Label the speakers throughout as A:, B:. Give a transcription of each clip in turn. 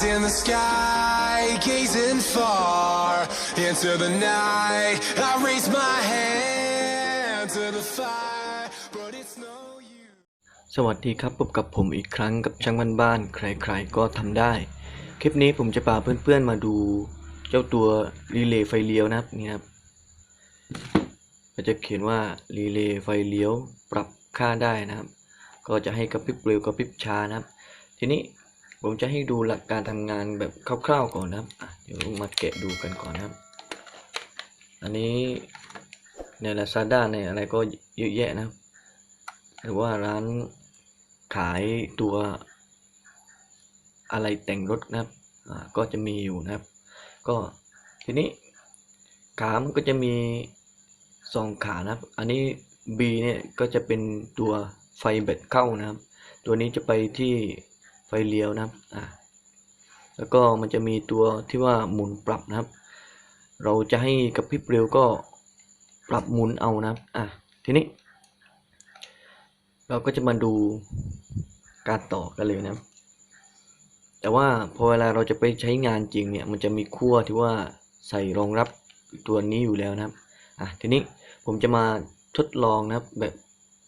A: Eyes in the sky, gazing far into the night. I raise my hand to the fire, but it's no use.
B: สวัสดีครับพบกับผมอีกครั้งกับช่างบ้านบ้าน ใครๆก็ทำได้ คลิปนี้ผมจะพาเพื่อนๆมาดูเจ้าตัวรีเลย์ไฟเลี้ยวนะครับนี่ครับก็จะเขียนว่ารีเลย์ไฟเลี้ยวปรับค่าได้นะครับ ก็จะให้กระพริบเร็วกระพริบช้านะครับ ทีนี้ ผมจะให้ดูหลักการทำงานแบบคร่าวๆก่อนนะครับเดี๋ยวมาแกะดูกันก่อนนะครับ อันนี้ใน Lazada ในอะไรก็เยอะแยะนะครับ หรือว่าร้านขายตัวอะไรแต่งรถนะครับก็จะมีอยู่นะครับ ก็ทีนี้ขามันก็จะมีสองขานะครับ อันนี้ B เนี่ยก็จะเป็นตัวไฟแบตเข้านะครับ ตัวนี้จะไปที่ ไฟเลี้ยวนะครับอ่าแล้วก็มันจะมีตัวที่ว่าหมุนปรับนะครับ เราจะให้กระพริบเร็วก็ปรับหมุนเอานะครับอะทีนี้ เราก็จะมาดูการต่อกันเลยนะครับแต่ว่าพอเวลาเราจะไปใช้งานจริงเนี่ยมันจะมีขั้วที่ว่าใส่รองรับตัวนี้อยู่แล้วนะครับอะทีนี้ผมจะมาทดลองนะครับแบบ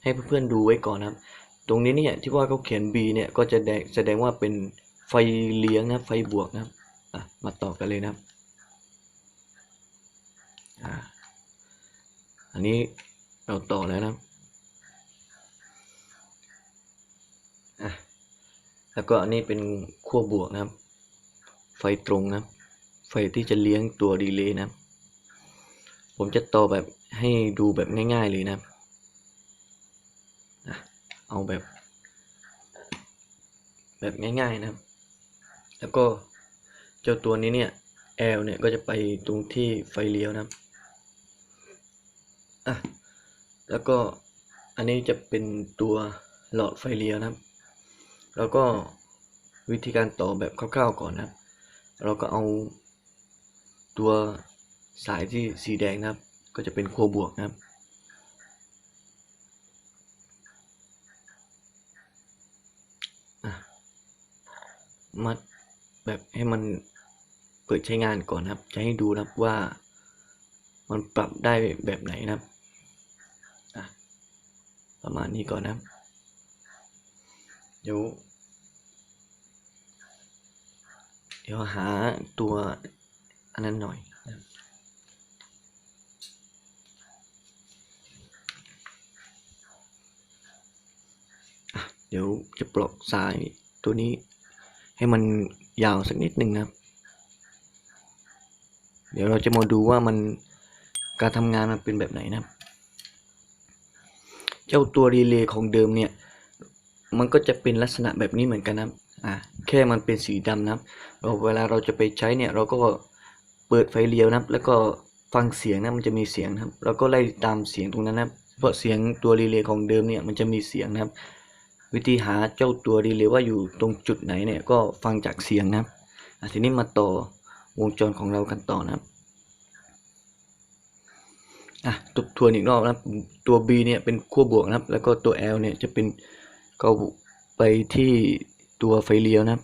B: ให้เพื่อนๆดูไว้ก่อนนะครับ ตรงนี้เนี่ยที่ว่าเขาเขียน B เนี่ยก็จะแสดงว่าเป็นไฟเลี้ยงนะไฟบวกนะครับมาต่อกันเลยนะครับอ่าอันนี้เราต่อแล้วนะครับอะแล้วก็อันนี้เป็นขั้วบวกนะครับ ไฟตรงนะไฟที่จะเลี้ยงตัวดีเลย์นะ ผมจะต่อแบบให้ดูแบบง่าย ๆ เลยนะครับอะ เอาแบบ แบบง่ายๆนะครับ แล้วก็เจ้าตัวนี้เนี่ย L เนี่ยก็จะไปตรงที่ไฟเลี้ยวนะครับอะแล้วก็อันนี้จะเป็นตัวหลอดไฟเลี้ยวนะครับ แล้วก็วิธีการต่อแบบคร่าวๆก่อนนะครับ เราก็เอาตัวสายที่สีแดงนะครับ ก็จะเป็นขั้วบวกนะครับ มัดแบบให้มันเปิดใช้งานก่อนนะครับ จะให้ดูนะครับว่า มันปรับได้แบบไหนนะครับอะประมาณนี้ก่อนนะครับ เดี๋ยว เดี๋ยวหาตัวอันนั้นหน่อยนะครับอะเดี๋ยวจะปลอกสายตัวนี้ ให้มันยาวสักนิดหนึ่งนะครับ เดี๋ยวเราจะมาดูว่ามันการทำงานมันเป็นแบบไหนนะครับ เจ้าตัวรีเลย์ของเดิมเนี่ย มันก็จะเป็นลักษณะแบบนี้เหมือนกันนะครับอ่าแค่มันเป็นสีดำนะครับเราเวลาเราจะไปใช้เนี่ยเราก็เปิดไฟเลี้ยวนะครับ แล้วก็ฟังเสียงนะมันจะมีเสียงนะครับเราก็ไล่ตามเสียงตรงนั้นนะครับ เพราะเสียงตัวรีเลย์ของเดิมเนี่ยมันจะมีเสียงนะครับ วิธีหาเจ้าตัวรีเลย์ว่าอยู่ตรงจุดไหนเนี่ยก็ฟังจากเสียงนะครับทีนี้มาต่อวงจรของเรากันต่อนะครับอะทบทวนอีกรอบนะครับตัว B เนี่ยเป็นขั้วบวกนะครับ แล้วก็ตัว L เนี่ยจะเป็นก็ไปที่ตัวไฟเลี้ยวนะครับ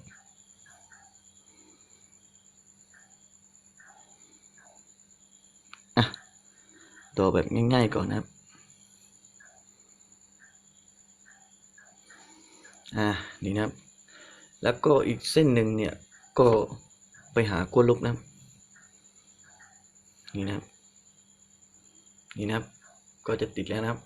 B: อะต่อแบบง่ายๆก่อนนะครับ อ่านี่นะครับ แล้วก็อีกเส้นหนึ่งเนี่ยก็ไปหาขั้วลบนะครับนี่นะครับนี่นะครับ ก็จะติดแล้วนะครับ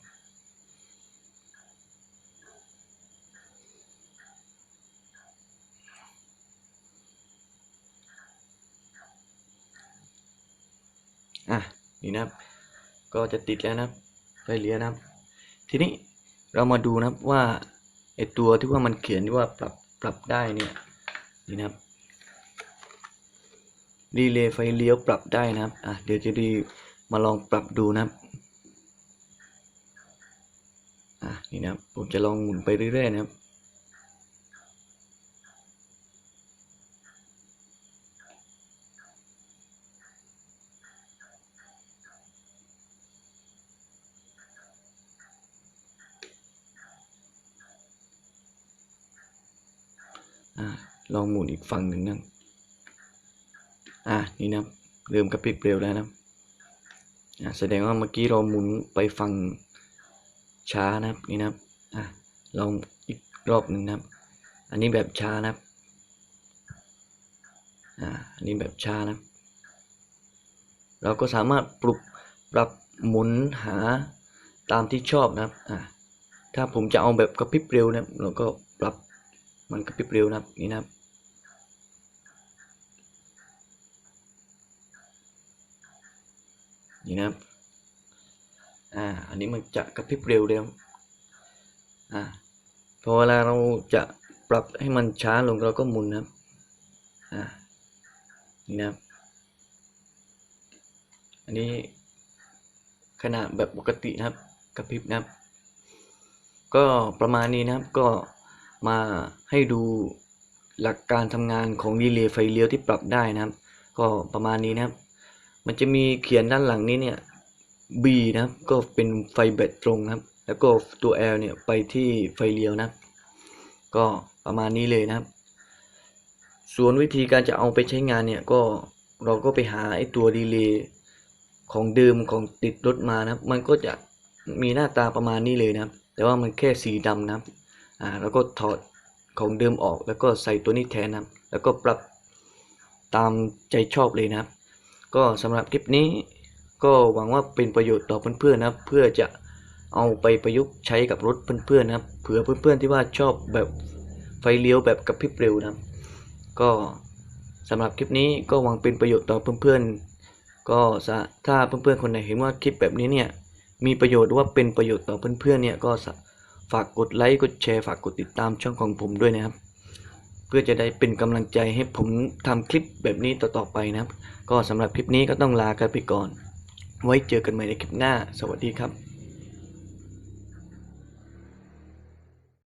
B: อะนี่นะครับ ก็จะติดแล้วนะครับไฟเลี้ยนะครับ ทีนี้เรามาดูนะครับว่า ไอตัวที่ว่ามันเขียนที่ว่าปรับปรับได้เนี่ยนี่นะครับรีเลย์ไฟเลี้ยวปรับได้นะครับอะเดี๋ยวจะดีมาลองปรับดูนะครับอะนี่นะครับผมจะลองหมุนไปเรื่อยๆนะครับ อะลองหมุนอีกฝั่งหนึ่งนะอะนี่นะเริ่มกระพริบเร็วแล้วนะอะแสดงว่าเมื่อกี้เราหมุนไปฝั่งช้านะครับนี่นะครับอะลองอีกรอบหนึ่งนะครับ อันนี้แบบช้านะครับอ่าอันนี้แบบช้านะเราก็สามารถปรับปรับหมุนหาตามที่ชอบนะครับอ่าถ้าผมจะเอาแบบกระพริบเร็วนะเราก็ มันกระพริบเร็วนะครับนี่นะครับนี่นะครับอ่าอันนี้มันจะกระพริบเร็วเร็วอ่าพอเวลาเราจะปรับให้มันช้าลงเราก็หมุนนะครับอ่านี่นะครับอันนี้ขนาดแบบปกตินะครับกระพริบนะครับ ก็ประมาณนี้นะครับก็ มาให้ดูหลักการทำงานของรีเลย์ไฟเลี้ยวที่ปรับได้นะครับ ก็ประมาณนี้นะครับ มันจะมีเขียนด้านหลังนี้เนี่ย B นะครับก็เป็นไฟแบตตรงครับ แล้วก็ตัว L เนี่ยไปที่ไฟเลี้ยวนะก็ประมาณนี้เลยนะครับ ส่วนวิธีการจะเอาไปใช้งานเนี่ยก็เราก็ไปหาไอ้ตัวดีเลย์ของเดิมของติดรถมานะครับ มันก็จะมีหน้าตาประมาณนี้เลยนะครับ แต่ว่ามันแค่สีดำนะครับ อ่าแล้วก็ถอดของเดิมออกแล้วก็ใส่ตัวนี้แทนนะครับ แล้วก็ปรับตามใจชอบเลยนะครับ ก็สำหรับคลิปนี้ก็หวังว่าเป็นประโยชน์ต่อเพื่อนๆนะครับ เพื่อจะเอาไปประยุกต์ใช้กับรถเพื่อนๆนะครับ เผื่อเพื่อนๆที่ว่าชอบแบบไฟเลี้ยวแบบกระพริบเร็วนะครับ ก็สำหรับคลิปนี้ก็หวังเป็นประโยชน์ต่อเพื่อนๆ ก็ถ้าเพื่อนๆคนไหนเห็นว่าคลิปแบบนี้เนี่ยมีประโยชน์หรือว่าเป็นประโยชน์ต่อเพื่อนๆเนี่ยก็ ฝากกดไลค์กดแชร์ฝากกดติดตามช่องของผมด้วยนะครับ เพื่อจะได้เป็นกำลังใจให้ผมทำคลิปแบบนี้ต่อๆไปนะครับ ก็สำหรับคลิปนี้ก็ต้องลากันไปก่อน ไว้เจอกันใหม่ในคลิปหน้า สวัสดีครับ